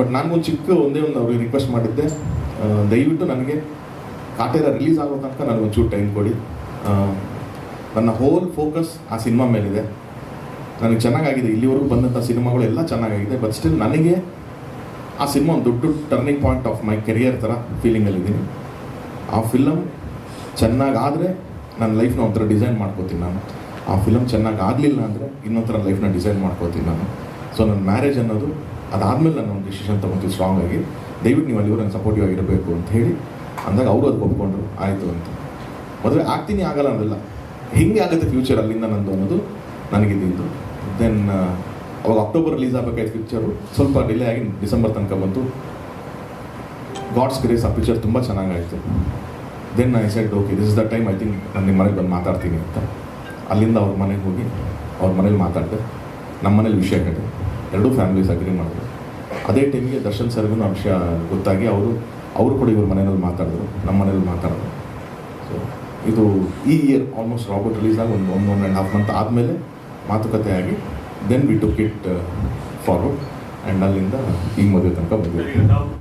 But ನಾನು ಚಿಕ್ಕ ಒಂದೇ ಒಂದು ಅವ್ರಿಗೆ ರಿಕ್ವೆಸ್ಟ್ ಮಾಡಿದ್ದೆ. ದಯವಿಟ್ಟು ನನಗೆ ಕಾಟೇರ ರಿಲೀಸ್ ಆಗೋ ತನಕ ನನಗೆ ಒಂಚೂರು ಟೈಮ್ ಕೊಡಿ. ನನ್ನ ಹೋಲ್ ಫೋಕಸ್ ಆ ಸಿನಿಮಾ ಮೇಲಿದೆ. ನನಗೆ ಚೆನ್ನಾಗಾಗಿದೆ. ಇಲ್ಲಿವರೆಗೂ ಬಂದಂಥ ಸಿನಿಮಾಗಳು ಎಲ್ಲ ಚೆನ್ನಾಗಾಗಿದೆ. ಬಟ್ ಸ್ಟಿಲ್ ನನಗೆ ಆ ಸಿನಿಮಾ ಒಂದು ದೊಡ್ಡ turning point of my career ಥರ ಫೀಲಿಂಗಲ್ಲಿದ್ದೀನಿ ಆ ಫಿಲಮ್ ಚೆನ್ನಾಗಾದರೆ ನನ್ನ ಲೈಫ್ನ ಒಂಥರ ಡಿಸೈನ್ ಮಾಡ್ಕೋತೀನಿ ನಾನು. ಆ ಫಿಲಮ್ ಚೆನ್ನಾಗಿ ಆಗಲಿಲ್ಲ ಅಂದರೆ ಇನ್ನೊಂಥರ ಲೈಫ್ನ ಡಿಸೈನ್ ಮಾಡ್ಕೋತೀನಿ ನಾನು. ಸೊ ನನ್ನ ಮ್ಯಾರೇಜ್ ಅನ್ನೋದು ಅದಾದಮೇಲೆ ನಾನು ಒಂದು ಡಿಸಿಷನ್ ತೊಗೊತೀನಿ ಸ್ಟ್ರಾಂಗ್ ಆಗಿ, ದಯವಿಟ್ಟು ನೀವು ಅಲ್ಲಿವರು ನಾನು ಸಪೋರ್ಟಿವ್ ಆಗಿರಬೇಕು ಅಂತ ಹೇಳಿ, ಅಂದಾಗ ಅವರು ಅದು ಒಪ್ಕೊಂಡ್ರು, ಆಯಿತು ಅಂತ. ಮೊದಲು ಆಗ್ತೀನಿ, ಆಗಲ್ಲ ಅನ್ನೋದಿಲ್ಲ ಹಿಂಗೆ ಆಗುತ್ತೆ ಫ್ಯೂಚರ್ ಅಲ್ಲಿಂದ ನಂದು ಅನ್ನೋದು ನನಗಿದ್ದು ದೆನ್ ಅವಾಗ ಅಕ್ಟೋಬರ್ ರಿಲೀಸ್ ಆಗಬೇಕಾಯ್ತು ಪಿಕ್ಚರು ಸ್ವಲ್ಪ ಡಿಲೇ ಆಗಿ ಡಿಸೆಂಬರ್ ತನಕ ಬಂತು. ಗಾಡ್ಸ್ ಗ್ರೇಸ್ ಆ ಪಿಕ್ಚರ್ ತುಂಬ ಚೆನ್ನಾಗಾಯಿತು. Then I said okay this is the time I think ನಾನು ನಿಮ್ಮ ಮನೆಗೆ ಬಂದು ಮಾತಾಡ್ತೀನಿ ಅಂತ. ಅಲ್ಲಿಂದ ಅವ್ರ ಮನೆಗೆ ಹೋಗಿ, ಅವ್ರ ಮನೇಲಿ ಮಾತಾಡಿದೆ ನಮ್ಮ ಮನೇಲಿ ವಿಷಯ ಕೇಳಿದೆ ಎರಡೂ ಫ್ಯಾಮಿಲೀಸ್ ಅಗ್ರಿ ಮಾಡಿದ್ರು. ಅದೇ ಟೈಮಿಗೆ ದರ್ಶನ್ ಸರ್ಗೂ ಆ ಗೊತ್ತಾಗಿ ಅವರು ಅವರು ಕೂಡ ಇವ್ರ ಮನೆಯಲ್ಲಿ ಮಾತಾಡಿದ್ರು ನಮ್ಮ ಮನೇಲಿ ಮಾತಾಡಿದ್ರು. ಸೊ ಇದು ಈ ಇಯರ್ ಆಲ್ಮೋಸ್ಟ್ ರಾಬರ್ಟ್ ರಿಲೀಸ್ ಆಗಿ ಒಂದು one one and half month ಆದಮೇಲೆ ಮಾತುಕತೆ ಆಗಿ then we took it forward and ಅಲ್ಲಿಂದ ಈ ಮದುವೆ ತನಕ ಬಂದಿದ್ದೀವಿ